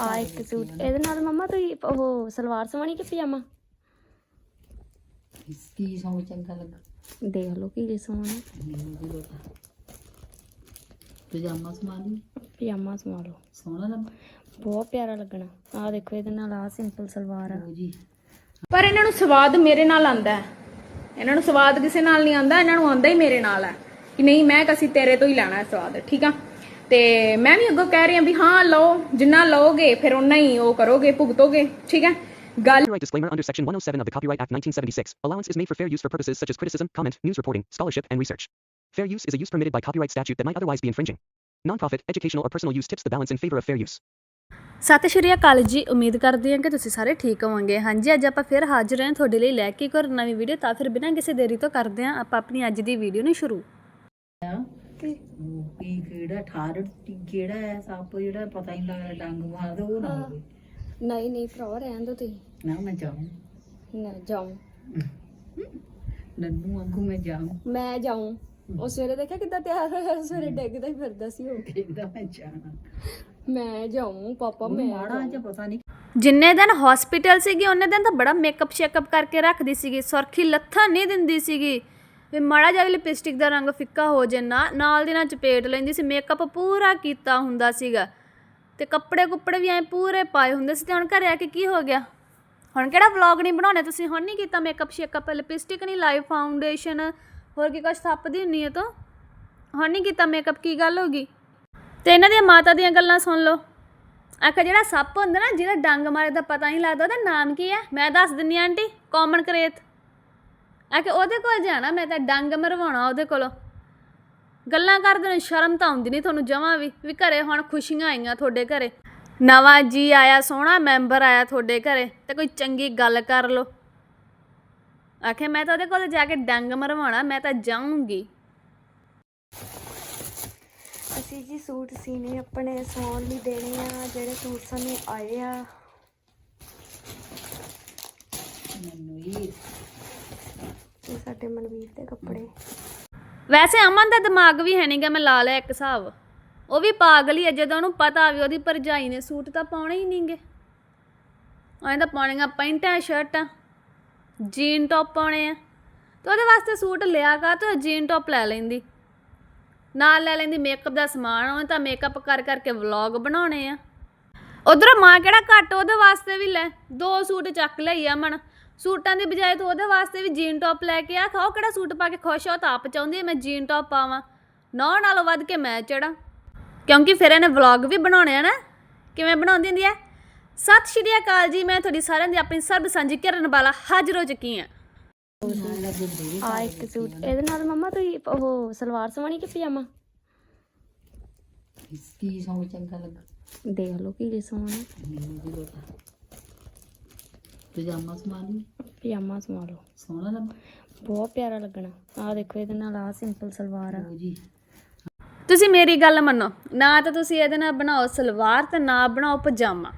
ਆ ਇੱਕ ਸੂਟ। ਇਹਦੇ ਨਾਲ ਮੰਮਾ ਤੁਸੀਂ ਉਹ ਸਲਵਾਰ ਸਵਾਣੀ ਕਿ ਪਜਾਮਾ? ਕੀ ਸੌ ਚੰਗਾ ਲੱਗਾ? ਦੇਖ ਲਓ ਕੀ ਸਵਾਣਾ ਲੋਟਾ ਪਜਾਮਾ ਸਮਾਲੀ ਪਜਾਮਾ ਸਵਾ ਲਓ। ਸੋਹਣਾ ਲੱਗਾ? ਬਹੁਤ ਪਿਆਰਾ ਲੱਗਣਾ। ਆ ਦੇਖੋ ਇਹਦੇ ਨਾਲ ਆ ਸਿੰਪਲ ਸਲਵਾਰ ਆ। ਪਰ ਇਹਨਾਂ ਨੂੰ ਸਵਾਦ ਮੇਰੇ ਨਾਲ ਆਂਦਾ ਹੈ। ਇਹਨਾਂ ਨੂੰ ਸਵਾਦ ਕਿਸੇ ਨਾਲ ਨਹੀਂ ਆਂਦਾ ਇਹਨਾਂ ਨੂੰ ਆਂਦਾ ਹੀ ਮੇਰੇ ਨਾਲ ਹੈ। ਕਿ ਨਹੀਂ ਮੈਂ ਕਸੀ ਤੇਰੇ ਤੋਂ ਹੀ ਲੈਣਾ ਹੈ ਸਵਾਦ। ਠੀਕ ਆ? ਤੇ ਮੈਂ ਵੀ ਅੱਗੋਂ ਕਹਿ ਰਹੀ ਹਾਂ ਵੀ ਹਾਂ ਲਓ ਜਿੰਨਾ ਲਓਗੇ ਫਿਰ ਉਨਾ ਹੀ ਉਹ ਕਰੋਗੇ ਭੁਗਤੋਗੇ ਠੀਕ ਹੈ ਗੱਲ Copyright disclaimer under Section 107 of the Copyright Act 1976. Allowance is made for fair use for purposes such as criticism, comment, news reporting, scholarship, and research. Fair use is a use permitted by copyright statute that might otherwise be infringing. Non-profit, educational, or personal use tips the balance in favor of fair use. ਸਤਿ ਸ਼੍ਰੀ ਅਕਾਲ ਜੀ ਉਮੀਦ ਕਰਦੇ ਹਾਂ ਕਿ ਤੁਸੀਂ ਸਾਰੇ ਠੀਕ ਹੋਵੋਗੇ ਹਾਂਜੀ ਅੱਜ ਆਪਾਂ ਫਿਰ ਹਾਜ਼ਰ ਹਾਂ ਤੁਹਾਡੇ ਲਈ ਲੈ ਕੇ ਇੱਕ ਹੋਰ ਨਵੀਂ ਵੀਡੀਓ ਤਾਂ ਫਿਰ ਬਿਨਾਂ ਕਿਸੇ ਦੇਰੀ ਤੋਂ ਕਰਦੇ ਹਾਂ ਆਪਾਂ ਆਪਣੀ ਅੱਜ ਦੀ ਵੀਡੀਓ ਨੂੰ ਸ਼ੁਰੂ ਉਹ ਕੀ ਕਿਹੜਾ ਠਾਰ ਕਿਹੜਾ ਹੈ? ਸੱਪ ਜਿਹੜਾ ਪਤਾ ਹੀ ਨਹੀਂ ਲੱਗਦਾ ਡੰਗ ਮਾਰਦਾ ਉਹ ਨਾ ਹੋਵੇ। ਨਹੀਂ ਨਹੀਂ ਭਰਾ ਰਹਿਣ ਦੋ ਤੁਸੀਂ। ਨਾ ਮੈਂ ਜਾਉਂ ਨਾ ਜਾਉਂ ਨੰਨੂ ਵਾਂਗੂ ਮੈਂ ਜਾਉਂ ਮੈਂ ਜਾਉਂ ਉਹ ਸਵੇਰੇ ਦੇਖਿਆ ਕਿੱਦਾਂ ਤਿਆਰ ਹੋਇਆ? ਸਵੇਰੇ ਡਿੱਗਦਾ ਹੀ ਫਿਰਦਾ ਸੀ ਉਹ। ਕਿਹਦਾ ਮੈਂ ਜਾਣਾ। ਮੈਂ ਜਾਉਂ ਪਾਪਾ ਮੈਂ ਮਾੜਾ ਜਿਹਾ ਪਤਾ ਨਹੀਂ। ਜਿੰਨੇ ਦਿਨ ਹਸਪੀਟਲ ਸੀਗੀ ਉਹਨੇ ਦਿਨ ਤਾਂ ਬੜਾ ਮੇਕਅਪ ਸ਼ੇਕਅਪ ਕਰਕੇ ਰੱਖਦੀ ਸੀਗੀ। ਸੁਰਖੀ ਲੱਥਾ ਨਹੀਂ ਦਿੰਦੀ ਸੀਗੀ। ਵੀ ਮਾੜਾ ਜਿਹਾ ਵੀ ਲਿਪਸਟਿਕ ਦਾ ਰੰਗ ਫਿੱਕਾ ਹੋ ਜੇ ਨਾ, ਨਾਲ ਦੀ ਨਾਲ ਚਪੇਟ ਲੈਂਦੀ ਸੀ ਮੇਕਅਪ ਪੂਰਾ ਕੀਤਾ ਹੁੰਦਾ ਸੀਗਾ। ਤੇ ਕੱਪੜੇ ਕੁੱਪੜੇ ਵੀ ਐ ਪੂਰੇ ਪਾਏ ਹੁੰਦੇ ਸੀ ਤੇ ਹੁਣ ਘਰੇ ਆ ਕੇ ਕੀ ਹੋ ਗਿਆ? ਹੁਣ ਕਿਹੜਾ ਵਲੌਗ ਨਹੀਂ ਬਣਾਉਣੇ? ਤੁਸੀਂ ਹੁਣ ਨਹੀਂ ਕੀਤਾ ਮੇਕਅਪ ਸ਼ੇਕਅਪ ਲਿਪਸਟਿਕ ਨਹੀਂ ਲਾਈ ਫਾਊਂਡੇਸ਼ਨ ਹੋਰ ਕੀ ਕੁਛ ਥੱਪਦੀ ਹੁੰਨੀ ਹੈ ਤਾਂ? ਹੁਣ ਨਹੀਂ ਕੀਤਾ ਮੇਕਅਪ ਕੀ ਗੱਲ ਹੋ ਗਈ? ਤੇ ਇਹਨਾਂ ਦੀਆਂ ਮਾਤਾ ਦੀਆਂ ਗੱਲਾਂ ਸੁਣ ਲਓ। ਆਖਾ ਜਿਹੜਾ ਸੱਪ ਹੁੰਦਾ ਨਾ, ਜਿਹਦਾ ਡੰਗ ਮਾਰੇ ਦਾ ਪਤਾ ਨਹੀਂ ਲੱਗਦਾ, ਉਹਦਾ ਨਾਮ ਕੀ ਹੈ? ਮੈਂ ਦੱਸ ਦਿੰਨੀ ਆਂ ਆਂਟੀ ਕਾਮਨ ਕਰੇਤ ਆਖੇ ਉਹਦੇ ਕੋਲ ਜਾਣਾ ਮੈਂ ਤਾਂ ਡੰਗ ਮਰਵਾਉਣਾ ਉਹਦੇ ਕੋਲੋਂ। ਗੱਲਾਂ ਕਰਦੇ ਨੂੰ ਸ਼ਰਮ ਤਾਂ ਆਉਂਦੀ ਨਹੀਂ ਤੁਹਾਨੂੰ ਜਮਾਂ ਵੀ ਵੀ ਘਰੇ ਹੁਣ ਖੁਸ਼ੀਆਂ ਆਈਆਂ ਤੁਹਾਡੇ ਘਰੇ। ਨਵਾਂ ਜੀ ਆਇਆ ਸੋਹਣਾ ਮੈਂਬਰ ਆਇਆ ਤੁਹਾਡੇ ਘਰੇ ਤੇ ਕੋਈ ਚੰਗੀ ਗੱਲ ਕਰ ਲੋ ਆਖੇ ਮੈਂ ਤਾਂ ਉਹਦੇ ਕੋਲ ਜਾ ਕੇ ਡੰਗ ਮਰਵਾਉਣਾ ਮੈਂ ਤਾਂ ਜਾਊਂਗੀ। ਅਸੀਂ ਜੀ ਸੂਟ ਸੀਨੇ ਆਪਣੇ ਸੌਣ ਲਈ ਦੇਣੇ ਆ ਜਿਹੜੇ ਸੂਟ ਸਾਨੂੰ ਆਏ ਆ। ਮੈਨੂੰ ਇਹ ਇਹ ਸਾਡੇ ਮਨਵੀਰ ਦੇ ਕੱਪੜੇ। ਵੈਸੇ ਅਮਨ ਦਾ ਦਿਮਾਗ ਵੀ ਹੈ ਨਹੀਂਗਾ ਮੈਂ ਲਾ ਲਿਆ ਇੱਕ ਹਿਸਾਬ। ਉਹ ਵੀ ਪਾਗਲ ਹੀ ਹੈ, ਜਦੋਂ ਉਹਨੂੰ ਪਤਾ ਵੀ ਉਹਦੀ ਭਰਜਾਈ ਨੇ ਸੂਟ ਤਾਂ ਪਾਉਣੇ ਹੀ ਨਹੀਂਗੇ ਉਹਨੇ ਤਾਂ ਪਾਉਣੀਆਂ ਪੈਂਟਾਂ, ਸ਼ਰਟਾਂ, ਜੀਨ ਟੌਪ ਪਾਉਣੇ ਆ। ਤੇ ਉਹਦੇ ਵਾਸਤੇ ਸੂਟ ਲਿਆ ਕਾ ਤੇ, ਜੀਨ ਟੌਪ ਲੈ ਲੈਂਦੀ। ਨਾਲ ਲੈ ਲੈਂਦੀ ਮੇਕਅਪ ਦਾ ਸਮਾਨ, ਉਹਨੇ ਤਾਂ ਮੇਕਅਪ ਕਰ ਕਰਕੇ ਵਲੌਗ ਬਣਾਉਣੇ ਆ। ਉਧਰ ਮਾਂ ਕਿਹੜਾ ਘੱਟ ਉਹਦੇ ਵਾਸਤੇ ਵੀ ਲੈ। ਦੋ ਸੂਟ ਚੱਕ ਲਈ ਅਮਨ। ਸੂਟਾਂ ਦੀ ਬਜਾਏ ਤੂੰ ਉਹਦੇ ਵਾਸਤੇ ਵੀ ਜੀਨ ਟੌਪ ਲੈ ਕੇ ਆ ਖਾਓ ਕਿਹੜਾ ਸੂਟ ਪਾ ਕੇ ਖੁਸ਼ ਹੋ ਤਾਂ ਆਪ ਚਾਹੁੰਦੀ ਹੈ ਮੈਂ ਜੀਨ ਟੌਪ ਪਾਵਾਂ। ਨੌ ਨਾਲੋਂ ਵੱਧ ਕੇ ਮੈਂ ਚੜਾ। ਕਿਉਂਕਿ ਫਿਰ ਇਹਨੇ ਵਲੌਗ ਵੀ ਬਣਾਉਣੇ ਆ ਨਾ। ਕਿਵੇਂ ਬਣਾਉਂਦੀ ਹੁੰਦੀ ਹੈ ਸਤਿ ਸ਼੍ਰੀ ਅਕਾਲ ਜੀ ਮੈਂ ਤੁਹਾਡੀ ਸਾਰਿਆਂ ਦੀ ਆਪਣੀ ਸਰਬ ਸਾਂਝੀ ਕਰਨ ਵਾਲਾ ਹਾਜ਼ਰ ਹੋ ਚੁੱਕੀ ਹਾਂ ਆ ਇੱਕ ਸੂਟ ਇਹਦੇ ਨਾਲ ਮੰਮਾ ਤੁਸੀਂ ਉਹ ਸਲਵਾਰ ਸਵਾਣੀ ਕਿ ਪਜਾਮਾ? ਕੀ ਸੌ ਚੰਗਾ ਲੱਗਾ। ਦੇਖ ਲਓ ਕੀ ਸਵਾਣਾ ਮੈਨੂੰ ਵੀ? ਲੋਟਾ ਪਜਾਮਾ ਸਮਾਲੀ ਪਜਾਮਾ ਸਵਾ ਲਓ। ਸੋਹਣਾ ਲੱਗਾ ਬਹੁਤ ਪਿਆਰਾ ਲੱਗਣਾ। ਆ ਦੇਖੋ ਇਹਦੇ ਨਾਲ ਆ ਸਿੰਪਲ ਸਲਵਾਰ ਆ। ਜੀ। ਤੁਸੀਂ ਮੇਰੀ ਗੱਲ ਮੰਨੋ। ਨਾ ਤਾਂ ਤੁਸੀਂ ਇਹਦੇ ਨਾਲ ਬਣਾਓ ਸਲਵਾਰ ਤੇ ਨਾ ਬਣਾਓ ਪਜਾਮਾ।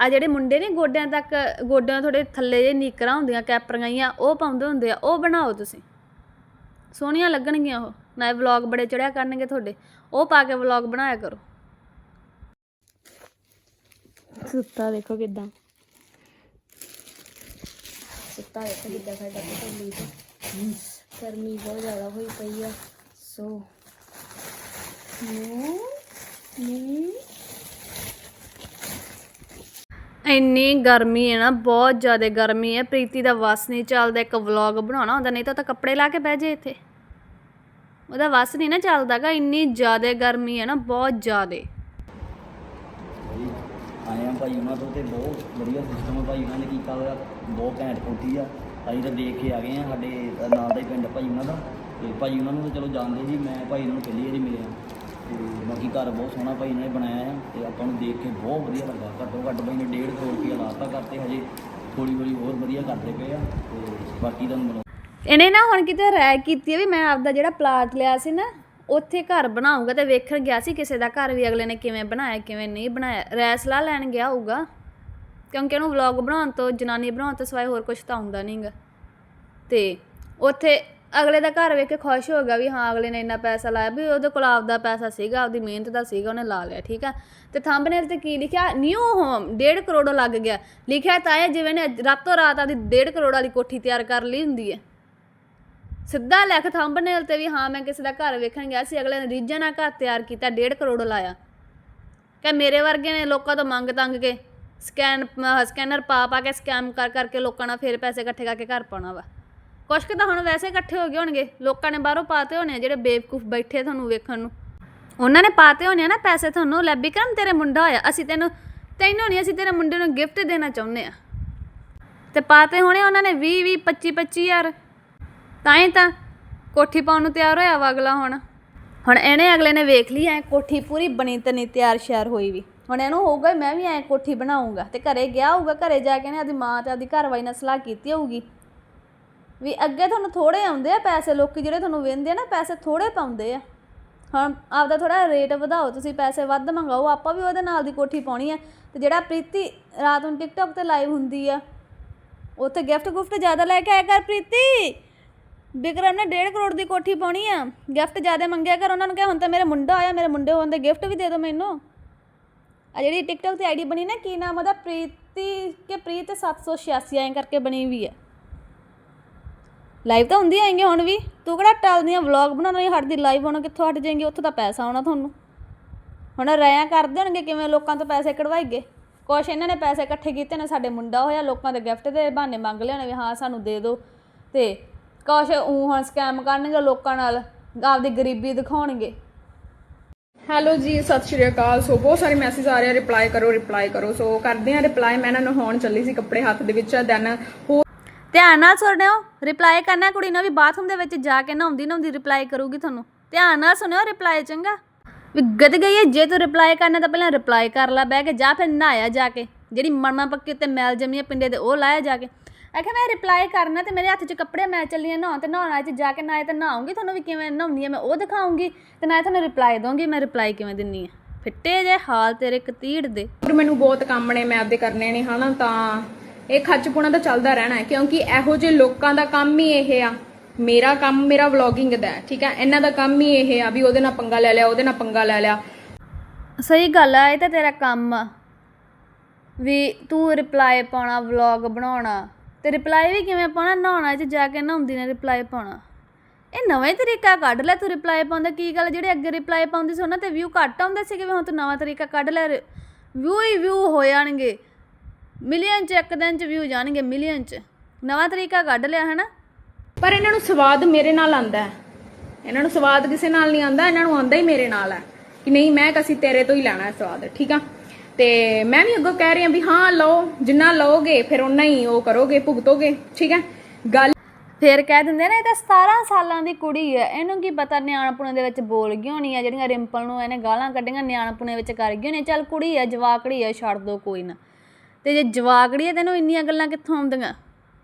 ਆ ਜਿਹੜੇ ਮੁੰਡੇ ਨੇ ਗੋਡਿਆਂ ਤੱਕ ਗੋਡਿਆਂ ਥੋੜੇ ਥੱਲੇ ਜੇ ਨੀਕਰਾਂ ਹੁੰਦੀਆਂ ਕੈਪਰੀਆਂ ਜਿਹੀਆਂ ਉਹ ਪਾਉਂਦੇ ਹੁੰਦੇ ਆ ਉਹ ਬਣਾਓ ਤੁਸੀਂ। ਸੋਹਣੀਆਂ ਲੱਗਣਗੀਆਂ ਉਹ। ਨਾ ਵਲੌਗ ਬੜੇ ਚੜਿਆ ਕਰਨਗੇ ਤੁਹਾਡੇ। ਉਹ ਪਾ ਕੇ ਵਲੌਗ ਬਣਾਇਆ ਕਰੋ। ਸੁੱਤਾ ਦੇਖੋ ਕਿਦਾਂ। ਸੁੱਤਾ ਦੇਖੋ ਕਿਦਾਂ ਸਾਡਾ ਪਤਲੀ ਤੇ ਗਰਮੀ ਬਹੁਤ ਜ਼ਿਆਦਾ ਹੋਈ ਪਈ ਆ। ਸੋ ਨੂੰ ਨੂੰ ਇੰਨੀ ਗਰਮੀ ਹੈ ਨਾ ਬਹੁਤ ਜ਼ਿਆਦਾ ਗਰਮੀ ਹੈ। ਪ੍ਰੀਤੀ ਦਾ ਵਸ ਨਹੀਂ ਚੱਲਦਾ ਇੱਕ ਵਲੌਗ ਬਣਾਉਣਾ ਹੁੰਦਾ ਨਹੀਂ ਤਾਂ ਉਹ ਤਾਂ ਕੱਪੜੇ ਲਾ ਕੇ ਬਹਿ ਜੇ ਇੱਥੇ। ਉਹਦਾ ਵਸ ਨਹੀਂ ਨਾ ਚੱਲਦਾਗਾ ਇੰਨੀ ਜ਼ਿਆਦਾ ਗਰਮੀ ਹੈ ਨਾ ਬਹੁਤ ਜ਼ਿਆਦਾ। ਆਏ ਆ ਭਾਈ ਉਹਨਾਂ ਤੋਂ ਤੇ ਬਹੁਤ ਵਧੀਆ ਸਿਸਟਮ ਹੈ ਭਾਈ ਉਹਨਾਂ ਨੇ ਕੀਤਾ ਹੋਇਆ। ਬਹੁਤ ਘੈਂਟ ਕੋਠੀ ਆ। ਅਸੀਂ ਤਾਂ ਦੇਖ ਕੇ ਆ ਗਏ ਆ, ਸਾਡੇ ਨਾਲ ਦਾ ਹੀ ਪਿੰਡ ਭਾਈ ਉਹਨਾਂ ਦਾ। ਤੇ ਭਾਈ ਉਹਨਾਂ ਨੂੰ ਤਾਂ ਚਲੋ ਜਾਣਦੇ ਸੀ, ਮੈਂ ਭਾਈ ਉਹਨਾਂ ਨੂੰ ਪਹਿਲੀ ਵਾਰੀ ਮਿਲਿਆ। ਤੇ ਬਾਕੀ ਘਰ ਬਹੁਤ ਸੋਹਣਾ ਭਾਈ ਨੇ ਬਣਾਇਆ ਆ, ਤੇ ਆਪਾਂ ਨੂੰ ਦੇਖ ਕੇ ਬਹੁਤ ਵਧੀਆ ਲੱਗਾ। ਘੱਟੋ ਘੱਟ ਭਾਈ ਨੇ 1.5 ਕਰੋੜ ਰੁਪਇਆ ਲਾਤਾ ਕਰਤੇ ਹਜੇ ਥੋੜੀ ਥੋੜੀ ਹੋਰ ਵਧੀਆ ਕਰਦੇ ਪਏ ਆ, ਤੇ ਬਾਕੀ ਤੁਹਾਨੂੰ ਇਹਨੇ ਨਾ ਹੁਣ ਕਿਤੇ ਰਾਇ ਕੀਤੀ ਹੈ ਵੀ ਮੈਂ ਆਪਦਾ ਜਿਹੜਾ ਪਲਾਟ ਲਿਆ ਸੀ ਨਾ, ਉੱਥੇ ਘਰ ਬਣਾਉਂਗਾ ਤੇ ਵੇਖਣ ਗਿਆ ਸੀ ਕਿਸੇ ਦਾ ਘਰ ਵੀ ਅਗਲੇ ਨੇ ਕਿਵੇਂ ਬਣਾਇਆ, ਕਿਵੇਂ ਨਹੀਂ ਬਣਾਇਆ। ਰੈਸਲਾ ਲੈਣ ਗਿਆ ਹੋਊਗਾ। ਕਿਉਂਕਿ ਉਹਨੂੰ ਵਲੌਗ ਬਣਾਉਣ ਤੋਂ, ਜਨਾਨੀ ਬਣਾਉਣ ਤੋਂ ਸਿਵਾਏ ਹੋਰ ਕੁਝ ਤਾਂ ਆਉਂਦਾ ਨਹੀਂਗਾ ਤੇ ਉੱਥੇ ਅਗਲੇ ਦਾ ਘਰ ਵੇਖ ਕੇ ਖੁਸ਼ ਹੋ ਗਿਆ ਵੀ ਹਾਂ, ਅਗਲੇ ਨੇ ਇੰਨਾ ਪੈਸਾ ਲਾਇਆ ਵੀ ਉਹਦੇ ਕੋਲ ਆਪਦਾ ਪੈਸਾ ਸੀਗਾ, ਆਪਦੀ ਮਿਹਨਤ ਦਾ ਸੀਗਾ, ਉਹਨੇ ਲਾ ਲਿਆ, ਠੀਕ ਆ। ਤੇ ਥੰਬਨੇਲ ਤੇ ਕੀ ਲਿਖਿਆ? ਨਿਊ ਹੋਮ 1.5 ਕਰੋੜ ਲੱਗ ਗਿਆ। ਲਿਖਿਆ ਤਾਂ ਇਹ ਜਿਵੇਂ ਨੇ ਰਾਤੋਂ ਰਾਤ ਆਦੀ 1.5 ਕਰੋੜ ਵਾਲੀ ਕੋਠੀ ਤਿਆਰ ਕਰ ਲਈ ਹੁੰਦੀ ਹੈ। ਸਿੱਧਾ ਲਿਖ ਥੰਬਨੇਲ ਤੇ ਵੀ ਹਾਂ, ਮੈਂ ਕਿਸੇ ਦਾ ਘਰ ਵੇਖਣ ਗਿਆ ਸੀ, ਅਗਲੇ ਨੇ ਰੀਝਾਂ ਨਾਲ ਘਰ ਤਿਆਰ ਕੀਤਾ 1.5 ਕਰੋੜ ਲਾਇਆ। ਕਿ ਮੇਰੇ ਵਰਗੇ ਨੇ ਲੋਕਾਂ ਤੋਂ ਮੰਗ ਤੰਗ ਕੇ ਸਕੈਨ ਸਕੈਨਰ ਪਾ ਪਾ ਕੇ ਸਕੈਮ ਕਰ ਕਰਕੇ ਲੋਕਾਂ ਨਾਲ ਫੇਰ ਪੈਸੇ ਇਕੱਠੇ ਕਰਕੇ ਘਰ ਪਾਉਣਾ ਵਾ। ਕੁਛ ਕੁ ਤਾਂ ਹੁਣ ਵੈਸੇ ਇਕੱਠੇ ਹੋ ਗਏ ਹੋਣਗੇ। ਲੋਕਾਂ ਨੇ ਬਾਹਰੋਂ ਪਾਤੇ ਹੋਣੇ ਆ ਜਿਹੜੇ ਬੇਵਕੂਫ ਬੈਠੇ ਤੁਹਾਨੂੰ ਵੇਖਣ ਨੂੰ। ਉਹਨਾਂ ਨੇ ਪਾਤੇ ਹੋਣੇ ਆ ਨਾ ਪੈਸੇ ਤੁਹਾਨੂੰ। ਲੈ ਬਿਕਰਮ, ਤੇਰੇ ਮੁੰਡਾ ਹੋਇਆ। ਅਸੀਂ ਤੈਨੂੰ ਤੈਨੂੰ ਨਹੀਂ, ਅਸੀਂ ਤੇਰੇ ਮੁੰਡੇ ਨੂੰ ਗਿਫਟ ਦੇਣਾ ਚਾਹੁੰਦੇ ਆ। ਤੇ ਪਾਤੇ ਹੋਣੇ ਉਹਨਾਂ ਨੇ 20 20 25 25 ਹਜ਼ਾਰ। ਤਾਂ ਹੀ ਤਾਂ ਕੋਠੀ ਪਾਉਣ ਨੂੰ ਤਿਆਰ ਹੋਇਆ ਵਾ ਅਗਲਾ ਹੁਣ। ਹੁਣ ਇਹਨੇ ਅਗਲੇ ਨੇ ਵੇਖ ਲਈ ਐ ਕੋਠੀ ਪੂਰੀ ਬਣੀ ਤਨੀ ਤਿਆਰ ਸ਼ਿਆਰ ਹੋਈ ਵੀ। ਹੁਣ ਇਹਨੂੰ ਹੋਊਗਾ ਮੈਂ ਵੀ ਐ ਕੋਠੀ ਬਣਾਉਂਗਾ ਤੇ ਘਰੇ ਗਿਆ ਹੋਊਗਾ, ਘਰੇ ਜਾ ਕੇ ਨੇ ਆਦੀ ਮਾਂ ਤੇ ਆਦੀ ਘਰਵਾਈ ਨਾਲ ਸਲਾਹ ਕੀਤੀ ਹੋਊਗੀ। ਵੀ ਅੱਗੇ ਤੁਹਾਨੂੰ ਥੋੜੇ ਆਉਂਦੇ ਆ ਪੈਸੇ, ਲੋਕੀ ਜਿਹੜੇ ਤੁਹਾਨੂੰ ਵੇਂਦੇ ਆ ਨਾ ਪੈਸੇ ਥੋੜੇ ਪਾਉਂਦੇ ਆ। ਹੁਣ ਆਪਦਾ ਥੋੜਾ ਰੇਟ ਵਧਾਓ, ਤੁਸੀਂ ਪੈਸੇ ਵੱਧ ਮੰਗਾਓ, ਆਪਾਂ ਵੀ ਉਹਦੇ ਨਾਲ ਦੀ ਕੋਠੀ ਪਾਉਣੀ ਆ। ਤੇ ਜਿਹੜਾ ਪ੍ਰੀਤੀ ਰਾਤ ਨੂੰ ਟਿਕਟੌਕ ਤੇ ਲਾਈਵ ਹੁੰਦੀ ਆ, ਉੱਥੇ ਗਿਫਟ ਗੁਫਟ ਜ਼ਿਆਦਾ ਲੈ ਕੇ ਆਇਆ ਕਰ ਪ੍ਰੀਤੀ। ਬਿਕਰਮ ਨੇ 1.5 ਕਰੋੜ ਦੀ ਕੋਠੀ ਪਾਉਣੀ ਆ। ਗਿਫਟ ਜ਼ਿਆਦਾ ਮੰਗਿਆ ਕਰ, ਉਹਨਾਂ ਨੂੰ ਕਿਹਾ, ਹੁਣ ਤਾਂ ਮੇਰੇ ਮੁੰਡਾ ਆਇਆ, ਮੇਰੇ ਮੁੰਡੇ ਹੋਣ ਦੇ ਗਿਫਟ ਵੀ ਦੇ ਦਿਓ ਮੈਨੂੰ। ਆ ਜਿਹੜੀ ਟਿਕਟੌਕ ਤੇ ਆਈਡੀ ਬਣੀ ਨਾ, ਕੀ ਨਾਮ ਉਹਦਾ? ਪ੍ਰੀਤੀ ਕਿ ਪ੍ਰੀਤ 786 ਐਂ ਕਰਕੇ ਬਣੀ ਵੀ ਹੈ ਲਾਈਵ ਤਾਂ ਹੁੰਦੀ ਆਏਂਗੇ ਹੁਣ ਵੀ। ਤੂੰ ਕਿਹੜਾ ਟਲਦੀਆਂ ਵਲੌਗ ਬਣਾਉਣਾ ਨਹੀਂ ਹਟਦੀ ਲਾਈਵ ਹੋਣਾ ਕਿੱਥੋਂ ਹਟ ਜਾਏਂਗੇ? ਉੱਥੋਂ ਤਾਂ ਪੈਸਾ ਆਉਣਾ ਤੁਹਾਨੂੰ। ਹੁਣ ਰਿਆਂ ਕਰ ਦੇਣਗੇ ਕਿਵੇਂ ਲੋਕਾਂ ਤੋਂ ਪੈਸੇ ਕਢਵਾਈਗੇ ਕੁਛ ਇਹਨਾਂ ਨੇ ਪੈਸੇ ਇਕੱਠੇ ਕੀਤੇ ਨੇ, ਸਾਡੇ ਮੁੰਡਾ ਹੋਇਆ, ਲੋਕਾਂ ਦੇ ਗਿਫਟ ਦੇ ਬਹਾਨੇ ਮੰਗ ਲਿਆਣੇ ਵੀ ਹਾਂ, ਸਾਨੂੰ ਦੇ ਦਿਓ। ਤੇ ਕੁਛ ਊਂ ਹੁਣ ਸਕੈਮ ਕਰਨਗੇ ਲੋਕਾਂ ਨਾਲ, ਆਪਦੀ ਗਰੀਬੀ ਦਿਖਾਉਣਗੇ। ਹੈਲੋ ਜੀ, ਸਤਿ ਸ਼੍ਰੀ ਅਕਾਲ। ਸੋ ਬਹੁਤ ਸਾਰੇ ਮੈਸੇਜ ਆ ਰਹੇ ਆ। ਰਿਪਲਾਈ ਕਰੋ ਰਿਪਲਾਈ ਕਰੋ। ਸੋ ਕਰਦੇ ਆ ਰਿਪਲਾਈ ਮੈਂ ਇਹਨਾਂ ਨੂੰ ਹੋਣ ਚੱਲੀ ਸੀ ਕੱਪੜੇ ਹੱਥ ਦੇ ਵਿੱਚ। ਦੈਨ ਹੋਰ ਧਿਆਨ ਨਾਲ ਸੁਣਿਓ। ਰਿਪਲਾਈ ਕਰਨਾ ਕੁੜੀ ਨੂੰ ਵੀ ਬਾਥਰੂਮ ਦੇ ਵਿੱਚ ਜਾ ਕੇ ਨਹਾਉਂਦੀ ਨਹਾਉਂਦੀ ਰਿਪਲਾਈ ਕਰੂਗੀ ਤੁਹਾਨੂੰ। ਧਿਆਨ ਨਾਲ ਸੁਣਿਓ ਰਿਪਲਾਈ ਚੰਗਾ। ਵੀ ਗਦ ਗਈ ਹੈ ਜੇ ਤੂੰ ਰਿਪਲਾਈ ਕਰਨਾ ਤਾਂ ਪਹਿਲਾਂ ਰਿਪਲਾਈ ਕਰ ਲੈ, ਬਹਿ ਕੇ ਜਾਂ ਫਿਰ ਨਹਾਇਆ ਜਾ ਕੇ। ਜਿਹੜੀ ਮਰਮਾ ਪੱਕੀ ਉੱਤੇ ਮੈਲ ਜਮੀ ਹੈ ਪਿੰਡੇ ਦੇ ਉਹ ਲਾਇਆ ਜਾ ਕੇ। ਆਖਿਆ ਮੈਂ ਰਿਪਲਾਈ ਕਰਨਾ ਤੇ ਮੇਰੇ ਹੱਥ 'ਚ ਕੱਪੜੇ ਮੈਂ ਚੱਲੀ ਆ ਨਹਾਉਣ ਤੇ ਨਹਾਉਣ 'ਚ ਜਾ ਕੇ ਨਾਲੇ ਤਾਂ ਨਹਾਉਂਗੀ ਤੁਹਾਨੂੰ ਵੀ ਕਿਵੇਂ ਨਹਾਉਂਦੀ ਆ ਮੈਂ ਉਹ ਦਿਖਾਉਂਗੀ ਤੇ ਨਾਲੇ ਤੁਹਾਨੂੰ ਰਿਪਲਾਈ ਦਊਂਗੀ ਮੈਂ ਰਿਪਲਾਈ ਕਿਵੇਂ ਦਿੰਨੀ ਆ। ਫਿੱਟੇ ਜੇ ਹਾਲ ਤੇਰੇ ਕਤੀੜ ਦੇ। ਹੋਰ ਮੈਨੂੰ ਬਹੁਤ ਕੰਮ ਨੇ ਮੈਂ ਆਪਦੇ ਕਰਨੇ ਨੇ ਹਨਾ? ਤਾਂ ਇਹ ਖੱਚਪੁਣਾ ਤਾਂ ਚੱਲਦਾ ਰਹਿਣਾ ਹੈ ਕਿਉਂਕਿ ਇਹੋ ਜਿਹੇ ਲੋਕਾਂ ਦਾ ਕੰਮ ਹੀ ਇਹ ਆ। ਮੇਰਾ ਕੰਮ ਮੇਰਾ ਵਲੌਗਿੰਗ ਦਾ ਠੀਕ ਹੈ? ਇਹਨਾਂ ਦਾ ਕੰਮ ਹੀ ਇਹ ਆ ਵੀ ਉਹਦੇ ਨਾਲ ਪੰਗਾ ਲੈ ਲਿਆ ਉਹਦੇ ਨਾਲ ਪੰਗਾ ਲੈ ਲਿਆ। ਸਹੀ ਗੱਲ ਆ ਇਹ ਤਾਂ ਤੇਰਾ ਕੰਮ ਆ। ਵੀ ਤੂੰ ਰਿਪਲਾਈ ਪਾਉਣਾ ਵਲੌਗ ਬਣਾਉਣਾ। ਤੇ ਰਿਪਲਾਈ ਵੀ ਕਿਵੇਂ ਪਾਉਣਾ? ਨਹਾਉਣਾ ਚ ਜਾ ਕੇ ਨਹਾਉਂਦੀ ਨੇ ਰਿਪਲਾਈ ਪਾਉਣਾ। ਇਹ ਨਵਾਂ ਹੀ ਤਰੀਕਾ ਕੱਢ ਲੈ ਤੂੰ ਰਿਪਲਾਈ ਪਾਉਂਦਾ ਕੀ ਗੱਲ? ਜਿਹੜੇ ਅੱਗੇ ਰਿਪਲਾਈ ਪਾਉਂਦੀ ਸੀ ਉਹਨਾਂ ਤੇ ਵਿਊ ਘੱਟ ਆਉਂਦੇ ਸੀਗੇ ਵੀ ਹੁਣ ਤੂੰ ਨਵਾਂ ਤਰੀਕਾ ਕੱਢ ਲੈ ਵਿਊ ਹੀ ਵਿਊ ਹੋ ਜਾਣਗੇ। ਮਿਲੀਅਨ ਚ ਇੱਕ ਦਿਨ ਚ ਵਿਊ ਜਾਣਗੇ ਮਿਲੀਅਨ ਚ। ਨਵਾਂ ਤਰੀਕਾ ਕੱਢ ਲਿਆ, ਹਨਾ? ਪਰ ਇਹਨਾਂ ਨੂੰ ਸਵਾਦ ਮੇਰੇ ਨਾਲ ਆਂਦਾ ਹੈ। ਇਹਨਾਂ ਨੂੰ ਸਵਾਦ ਕਿਸੇ ਨਾਲ ਨਹੀਂ ਆਂਦਾ ਇਹਨਾਂ ਨੂੰ ਆਂਦਾ ਹੀ ਮੇਰੇ ਨਾਲ ਹੈ। ਕਿ ਨਹੀਂ, ਮੈਂ ਕਸੀ ਤੇਰੇ ਤੋਂ ਹੀ ਲੈਣਾ ਹੈ ਸਵਾਦ, ਠੀਕ ਆ? ਤੇ ਮੈਂ ਵੀ ਅੱਗੋਂ ਕਹਿ ਰਹੀ ਹਾਂ ਵੀ ਹਾਂ, ਲਓ, ਜਿੰਨਾ ਲਓਗੇ, ਫਿਰ ਉਨਾ ਹੀ ਉਹ ਕਰੋਗੇ, ਭੁਗਤੋਗੇ, ਠੀਕ ਹੈ? ਗੱਲ ਫਿਰ ਕਹਿ ਦਿੰਦੇ ਨੇ, ਇਹ ਤਾਂ 17 ਸਾਲਾਂ ਦੀ ਕੁੜੀ ਹੈ, ਇਹਨੂੰ ਕੀ ਪਤਾ ਨਿਆਣਪੁਣੇ ਦੇ ਵਿੱਚ ਬੋਲ ਗਈ ਹੋਣੀ ਆ, ਜਿਹੜੀਆਂ ਰਿੰਪਲ ਨੂੰ ਇਹਨੇ ਗਾਲਾਂ ਕੱਢੀਆਂ ਨਿਆਣਪੁਣੇ ਵਿੱਚ ਕਰ ਗਈ ਹੋਣੀ ਚੱਲ ਕੁੜੀ ਹੈ ਜਵਾਕੜੀ ਹੈ ਛੱਡ ਦੋ ਕੋਈ ਨਾ। ਤੇ ਜੇ ਜਵਾਕੜੀ ਹੈ ਤੈਨੂੰ ਇੰਨੀਆਂ ਗੱਲਾਂ ਕਿੱਥੋਂ ਆਉਂਦੀਆਂ?